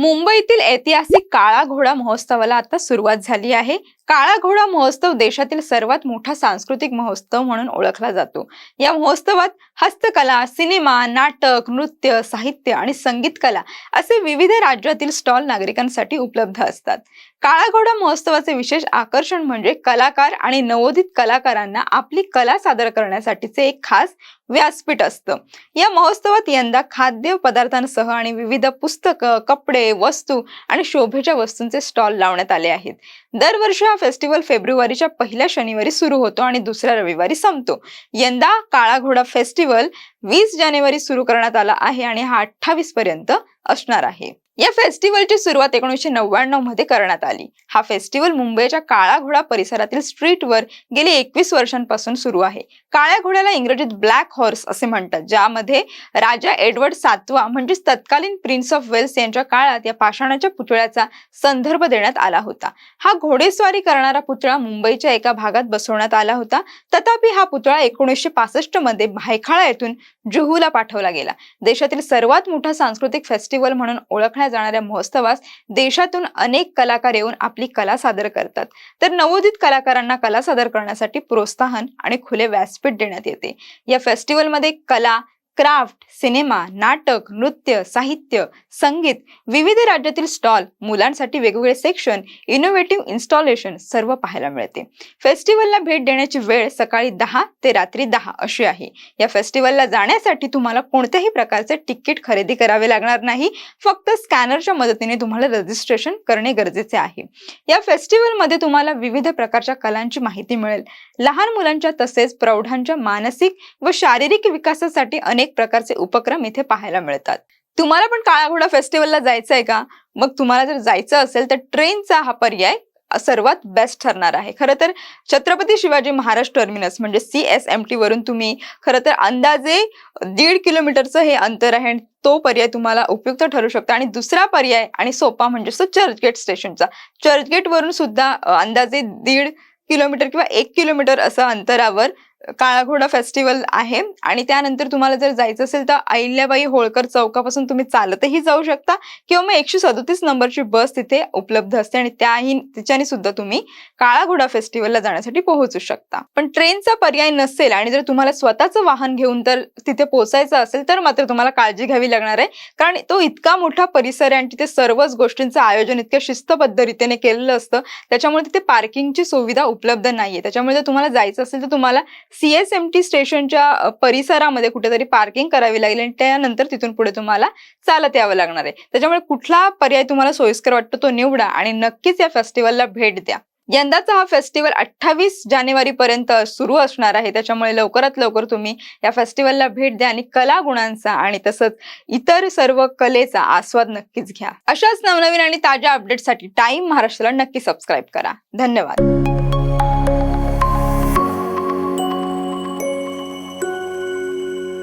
मुंबईतील ऐतिहासिक काळा घोडा महोत्सवाला आता सुरुवात झाली आहे. काळा घोडा महोत्सव देशातील सर्वात मोठा सांस्कृतिक महोत्सव म्हणून ओळखला जातो. या महोत्सवात हस्तकला सिनेमा नाटक नृत्य साहित्य आणि संगीत कला असे विविध राज्यातील स्टॉल नागरिकांसाठी उपलब्ध असतात. काळा घोडा महोत्सवाचे विशेष आकर्षण म्हणजे कलाकार आणि नवोदित कलाकारांना आपली कला सादर करण्यासाठीचे एक खास व्यासपीठ असतं. या महोत्सवात यंदा खाद्य पदार्थांसह आणि विविध पुस्तकं कपडे वस्तू आणि शोभेच्या वस्तूंचे स्टॉल लावण्यात आले आहेत. दरवर्षी हा फेस्टिवल फेब्रुवारीच्या पहिल्या शनिवारी सुरू होतो आणि दुसऱ्या रविवारी संपतो. यंदा काळा घोडा फेस्टिवल वीस जानेवारी सुरू करण्यात आला आहे आणि हा अठ्ठावीस पर्यंत असणार आहे. या फेस्टिवलची सुरुवात एकोणीसशे नव्याण्णवमध्ये करण्यात आली. हा फेस्टिवल मुंबईच्या काळा घोडा परिसरातील स्ट्रीटवर गेली एकवीस वर्षांपासून सुरू आहे. काळ्या घोड्याला इंग्रजीत ब्लॅक हॉर्स असे म्हणतात ज्यामध्ये राजा एडवर्ड सातवा म्हणजेच तत्कालीन प्रिन्स ऑफ वेल्स यांच्या काळात या पाषाणाच्या पुतळ्याचा संदर्भ देण्यात आला होता. हा घोडेस्वारी करणारा पुतळा मुंबईच्या एका भागात बसवण्यात आला होता. तथापि हा पुतळा एकोणीसशे पासष्टमध्ये भायखाळा येथून जुहूला पाठवला गेला. देशातील सर्वात मोठा सांस्कृतिक फेस्टिवल म्हणून ओळखण्यात जाणाऱ्या महोत्सवास देशातून अनेक कलाकार येऊन आपली कला सादर करतात. तर नवोदित कलाकारांना कला सादर करण्यासाठी प्रोत्साहन आणि खुले व्यासपीठ देण्यात येते. या फेस्टिवलमध्ये कला क्राफ्ट सिनेमा नाटक नृत्य साहित्य संगीत विविध राज्यातील स्टॉल मुलांसाठी वेगवेगळे सेक्शन इनोव्हेटिव्ह इन्स्टॉलेशन सर्व पाहायला मिळते. फेस्टिवलला भेट देण्याची वेळ सकाळी दहा ते रात्री दहा अशी आहे. या फेस्टिवलला जाण्यासाठी तुम्हाला कोणत्याही प्रकारचे तिकीट खरेदी करावे लागणार नाही. फक्त स्कॅनरच्या मदतीने तुम्हाला रजिस्ट्रेशन करणे गरजेचे आहे. या फेस्टिवलमध्ये तुम्हाला विविध प्रकारच्या कलांची माहिती मिळेल. लहान मुलांच्या तसेच प्रौढांच्या मानसिक व शारीरिक विकासासाठी अनेक प्रकारचे उपक्रम इथे पाहायला मिळतात. तुम्हाला पण काळा घोडा फेस्टिवलला जायचं आहे का? मग तुम्हाला जर जायचं असेल तर ट्रेनचा हा पर्याय सर्वात बेस्ट ठरणार आहे. खरं तर छत्रपती शिवाजी महाराज टर्मिनस म्हणजे सी एस एम टी वरून तुम्ही खरं तर अंदाजे दीड किलोमीटरचं हे अंतर आहे आणि तो पर्याय तुम्हाला उपयुक्त ठरू शकतो. आणि दुसरा पर्याय आणि सोपा म्हणजे तो चर्चगेट स्टेशनचा चर्चगेट वरून सुद्धा अंदाजे दीड किलोमीटर किंवा एक किलोमीटर असं अंतरावर काळाघोडा फेस्टिवल आहे आणि त्यानंतर तुम्हाला जर जायचं असेल तर अहिल्याबाई होळकर चौकापासून तुम्ही चालतही जाऊ शकता किंवा मग एकशे सदोतीस नंबरची बस तिथे उपलब्ध असते आणि त्याही तिच्याने सुद्धा तुम्ही काळाघोडा फेस्टिवलला जाण्यासाठी पोहोचू शकता. पण ट्रेनचा पर्याय नसेल आणि जर तुम्हाला स्वतःचं वाहन घेऊन तर तिथे पोहोचायचं असेल तर मात्र तुम्हाला काळजी घ्यावी लागणार आहे. कारण तो इतका मोठा परिसर आहे आणि तिथे सर्वच गोष्टींचं आयोजन इतक्या शिस्तबद्ध रीतीने केलेलं असतं. त्याच्यामुळे तिथे पार्किंगची सुविधा उपलब्ध नाहीये. त्याच्यामुळे जर तुम्हाला जायचं असेल तर तुम्हाला सीएसएमटी स्टेशनच्या परिसरामध्ये कुठेतरी पार्किंग करावी लागेल आणि त्यानंतर तिथून पुढे तुम्हाला चालत यावं लागणार आहे. त्याच्यामुळे कुठला पर्याय तुम्हाला सोयीस्कर वाटतो तो निवडा आणि नक्कीच या फेस्टिवलला भेट द्या. यंदाचा हा फेस्टिवल अठ्ठावीस जानेवारी पर्यंत सुरू असणार आहे. त्याच्यामुळे लवकरात लवकर तुम्ही या फेस्टिवलला भेट द्या आणि कला गुणांचा आणि तसंच इतर सर्व कलेचा आस्वाद नक्कीच घ्या. अशाच नवनवीन आणि ताज्या अपडेटसाठी टाइम महाराष्ट्राला नक्की सबस्क्राईब करा. धन्यवाद.